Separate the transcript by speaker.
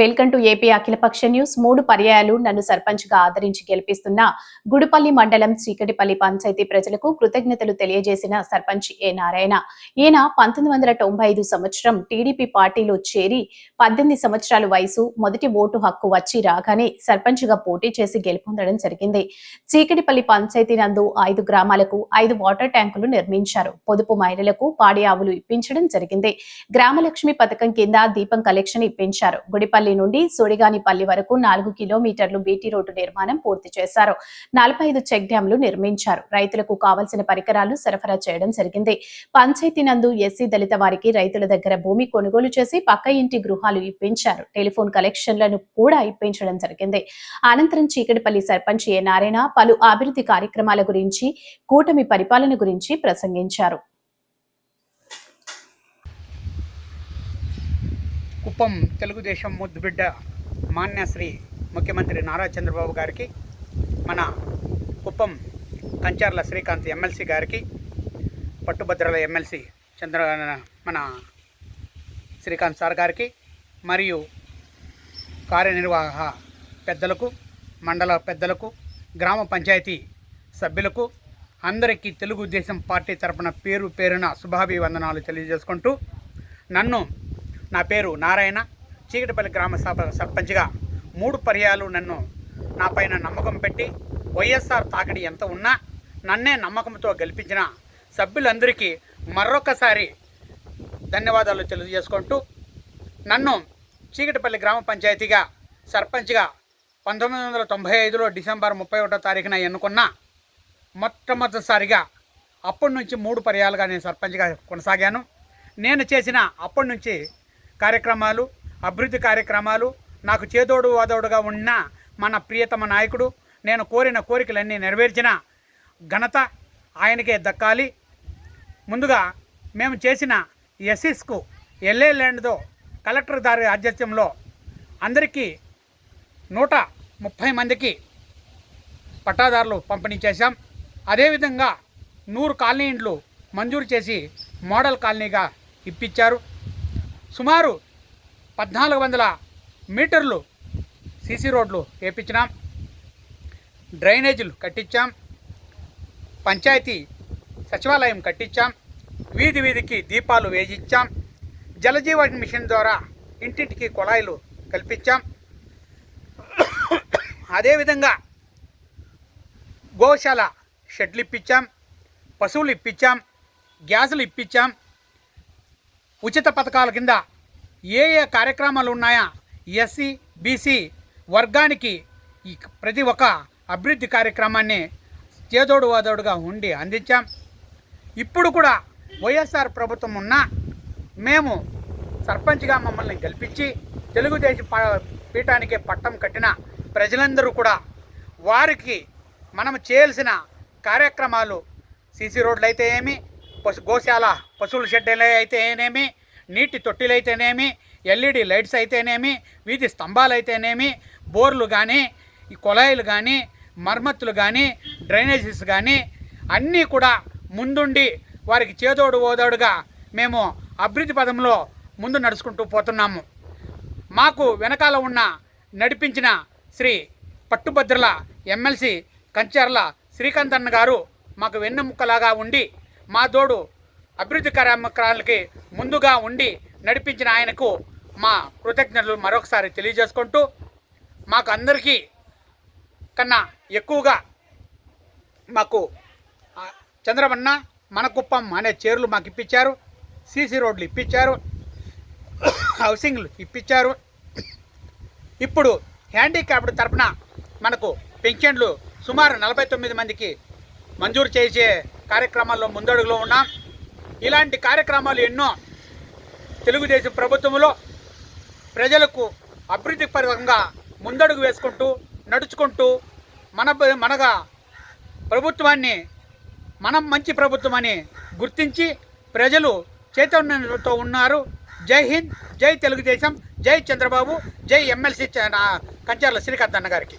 Speaker 1: Welcome to AP అఖిలపక్ష news. మూడు పర్యాయాలు నన్ను సర్పంచ్గా ఆదరించి గెలిపిస్తున్న గుడిపల్లి మండలం చీకటిపల్లి పంచాయతీ ప్రజలకు కృతజ్ఞతలు తెలియజేసిన సర్పంచ్ ఏ నారాయణ. ఈయన పంతొమ్మిది వందల తొంభై ఐదు సంవత్సరం టీడీపీ పార్టీలో చేరి పద్దెనిమిది సంవత్సరాల వయసు మొదటి ఓటు హక్కు వచ్చి రాగానే సర్పంచ్గా పోటీ చేసి గెలుపొందడం జరిగింది. చీకటిపల్లి పంచాయతీ నందు ఐదు గ్రామాలకు ఐదు వాటర్ ట్యాంకులు నిర్మించారు. పొదుపు మహిళలకు పాడి ఆవులు ఇప్పించడం జరిగింది. గ్రామలక్ష్మి పథకం కింద దీపం కలెక్షన్ ఇప్పించారు. గుడిపల్లి నుండి సోడిగానిపల్లి వరకు నాలుగు కిలోమీటర్లు బీటీ రోడ్డు నిర్మాణం పూర్తి చేశారు. నలభై ఐదు చెక్ డ్యాంలు నిర్మించారు. రైతులకు కావలసిన పరికరాలు సరఫరా చేయడం జరిగింది. పంచాయతీ నందు ఎస్సీ దళిత వారికి రైతుల దగ్గర భూమి కొనుగోలు చేసి పక్క ఇంటి గృహాలు ఇప్పించారు. టెలిఫోన్ కలెక్షన్లను కూడా ఇప్పించడం జరిగింది. అనంతరం చీకటిపల్లి సర్పంచ్ ఏ నారాయణ పలు అభివృద్ధి కార్యక్రమాల గురించి కూటమి పరిపాలన గురించి ప్రసంగించారు.
Speaker 2: కుప్పం తెలుగుదేశం ముద్దుబిడ్డ మాన్యశ్రీ ముఖ్యమంత్రి నారా చంద్రబాబు గారికి మన కుప్పం కంచార్ల శ్రీకాంత్ ఎమ్మెల్సీ గారికి పట్టుభద్రల ఎమ్మెల్సీ చంద్ర మన శ్రీకాంత్ సార్ గారికి మరియు కార్యనిర్వాహ పెద్దలకు మండల పెద్దలకు గ్రామ పంచాయతీ సభ్యులకు అందరికీ తెలుగుదేశం పార్టీ తరపున పేరు పేరున శుభాభివందనాలు తెలియజేసుకుంటూ నన్ను నా పేరు నారాయణ. చీకటిపల్లి గ్రామ సభ సర్పంచ్గా మూడు పర్యాలు నన్ను నా పైన నమ్మకం పెట్టి వైఎస్ఆర్ తాకిడి ఎంత ఉన్నా నన్నే నమ్మకంతో గెలిపించిన సభ్యులందరికీ మరొకసారి ధన్యవాదాలు తెలియజేసుకుంటూ నన్ను చీకటిపల్లి గ్రామ పంచాయతీగా సర్పంచ్గా పంతొమ్మిది వందల తొంభై ఐదులో డిసెంబర్ ముప్పై ఒకటో తారీఖున ఎన్నుకున్న మొట్టమొదటిసారిగా అప్పటి నుంచి మూడు పర్యాలుగా నేను సర్పంచ్గా కొనసాగాను. నేను చేసిన అప్పటి నుంచి కార్యక్రమాలు అభివృద్ధి కార్యక్రమాలు నాకు చేదోడు వాదోడుగా ఉన్న మన ప్రియతమ నాయకుడు నేను కోరిన కోరికలన్నీ నెరవేర్చిన ఘనత ఆయనకే దక్కాలి. ముందుగా మేము చేసిన ఎస్ఎస్కు ఎల్ఏ ల్యాండ్తో కలెక్టర్ దారి ఆధ్వర్యంలో అందరికీ నూట ముప్పై మందికి పట్టాదారులు పంపిణీ చేశాం. అదేవిధంగా నూరు కాలనీ ఇండ్లు మంజూరు చేసి మోడల్ కాలనీగా ఇప్పించారు. సుమారు పద్నాలుగు వందల మీటర్లు సీసీ రోడ్లు వేపించినాం. డ్రైనేజీలు కట్టించాం. పంచాయతీ సచివాలయం కట్టించాం. వీధి వీధికి దీపాలు వేయించాం జలజీవన్ మిషన్ ద్వారా ఇంటింటికి కుళాయిలు కల్పించాం. అదేవిధంగా గోశాల షెడ్లు ఇప్పించాం. పశువులు ఇప్పించాం. గ్యాసులు ఇప్పించాం. ఉచిత పథకాల కింద ఏ ఏ కార్యక్రమాలు ఉన్నాయా? ఎస్సీ బీసీ వర్గానికి ఈ ప్రతి ఒక్క అభివృద్ధి కార్యక్రమాన్ని చేదోడు వాదోడుగా ఉండి అందించాం. ఇప్పుడు కూడా వైఎస్ఆర్ ప్రభుత్వం ఉన్న మేము సర్పంచ్గా మమ్మల్ని గెలిపించి తెలుగుదేశం ప- పట్టం కట్టిన ప్రజలందరూ కూడా వారికి మనం చేయాల్సిన కార్యక్రమాలు సీసీ రోడ్లు అయితే ఏమి పశు గోశాల పశువుల షెడ్లు అయితేనేమి నీటి తొట్టిలు అయితేనేమి ఎల్ఈడి లైట్స్ అయితేనేమి వీధి స్తంభాలు అయితేనేమి బోర్లు కానీ కొలాయిలు కానీ మరమ్మతులు కానీ డ్రైనేజెస్ కానీ అన్నీ కూడా ముందుండి వారికి చేదోడు ఓదోడుగా మేము అభివృద్ధి పదంలో ముందు నడుచుకుంటూ పోతున్నాము. మాకు వెనకాల ఉన్న నడిపించిన శ్రీ పట్టుభద్రల ఎమ్మెల్సీ కంచర్ల శ్రీకాంత్ అన్న గారు మాకు వెన్నెముక్కలాగా ఉండి మా తోడు అభివృద్ధి కార్యక్రమాలకి ముందుగా ఉండి నడిపించిన ఆయనకు మా కృతజ్ఞతలు మరొకసారి తెలియజేసుకుంటూ మాకు అందరికీ కన్నా ఎక్కువగా మాకు చంద్రమన్న మనకుప్పం అనే చీరలు మాకు ఇప్పించారు సీసీ రోడ్లు ఇప్పించారు హౌసింగ్లు ఇప్పించారు. ఇప్పుడు హ్యాండిక్యాప్డ్ తరపున మనకు పెన్షన్లు సుమారు నలభై తొమ్మిది మందికి మంజూరు చేసే కార్యక్రమాల్లో ముందడుగులో ఉన్నాం ఇలాంటి కార్యక్రమాలు ఎన్నో తెలుగుదేశం ప్రభుత్వంలో ప్రజలకు అభివృద్ధి పరంగా ముందడుగు వేసుకుంటూ నడుచుకుంటూ మన మనగా ప్రభుత్వాన్ని మనం మంచి ప్రభుత్వం అని గుర్తించి ప్రజలు చైతన్యంతో ఉన్నారు. జై హింద్ జై తెలుగుదేశం జై చంద్రబాబు జై ఎమ్మెల్సీ కంచర్ల శ్రీకాంత్ అన్న గారికి